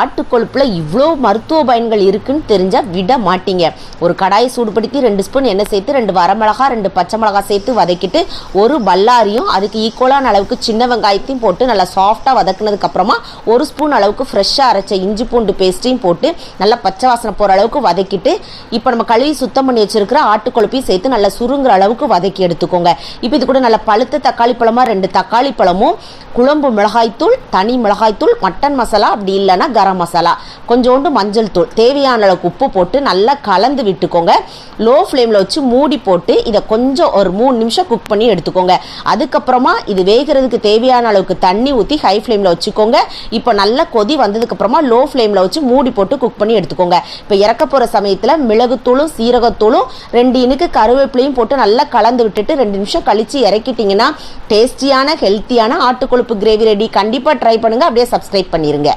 ஆட்டுக்கொழுப்பில் இவ்வளோ மருத்துவ பயன்கள் இருக்குன்னு தெரிஞ்சால் விட மாட்டீங்க. ஒரு கடாயை சூடுபடுத்தி ரெண்டு ஸ்பூன் எண்ணெய் சேர்த்து ரெண்டு வரமிளகா ரெண்டு பச்சை மிளகா சேர்த்து வதக்கிட்டு ஒரு பல்லாரியும் அதுக்கு ஈக்குவலான அளவுக்கு சின்ன வெங்காயத்தையும் போட்டு நல்லா சாஃப்டாக வதக்குனதுக்கப்புறமா ஒரு ஸ்பூன் அளவுக்கு ஃப்ரெஷ்ஷாக அரைச்ச இஞ்சி பூண்டு பேஸ்ட்டையும் போட்டு நல்லா பச்சை வாசனை போகிற அளவுக்கு வதக்கிட்டு இப்போ நம்ம கழுவி சுத்தம் பண்ணி வச்சிருக்கிற ஆட்டுக்கொழுப்பையும் சேர்த்து நல்லா சுருங்குற அளவுக்கு வதக்கி எடுத்துக்கோங்க. இப்போ இது கூட நல்லா பழுத்த தக்காளி பழமாக ரெண்டு தக்காளி பழமும் குழம்பு மிளகாய்த்தூள் தனி மிளகாய்த்தூள் மட்டன் மசாலா அப்படி இல்லைன்னா கரம் மசாலா கொஞ்சோண்டு மஞ்சள் தூள் தேவையான அளவுக்கு உப்பு போட்டு நல்லா கலந்து விட்டுக்கோங்க. லோ ஃப்ளேமில் வச்சு மூடி போட்டு இதை கொஞ்சம் ஒரு மூணு நிமிஷம் குக் பண்ணி எடுத்துக்கோங்க. அதுக்கப்புறமா இது வேகிறதுக்கு தேவையான அளவுக்கு தண்ணி ஊற்றி ஹை ஃப்ளேமில் வச்சுக்கோங்க. இப்போ நல்லா கொதி வந்ததுக்கப்புறமா லோ ஃப்ளேமில் வச்சு மூடி போட்டு குக் பண்ணி எடுத்துக்கோங்க. இப்போ இறக்க போகிற சமயத்தில் மிளகுத்தூளும் சீரகத்தூளும் ரெண்டு இனுக்கு கருவேப்பிலையும் போட்டு நல்லா கலந்து விட்டுட்டு ரெண்டு நிமிஷம் கழித்து இறக்கிட்டிங்கன்னா டேஸ்டியான ஹெல்த்தியான ஆட்டுக்கொழுப்பு கிரேவி ரெடி கண்டிப்பாக ட்ரை பண்ணுங்கள் அப்படியே சப்ஸ்கிரைப் பண்ணிடுங்க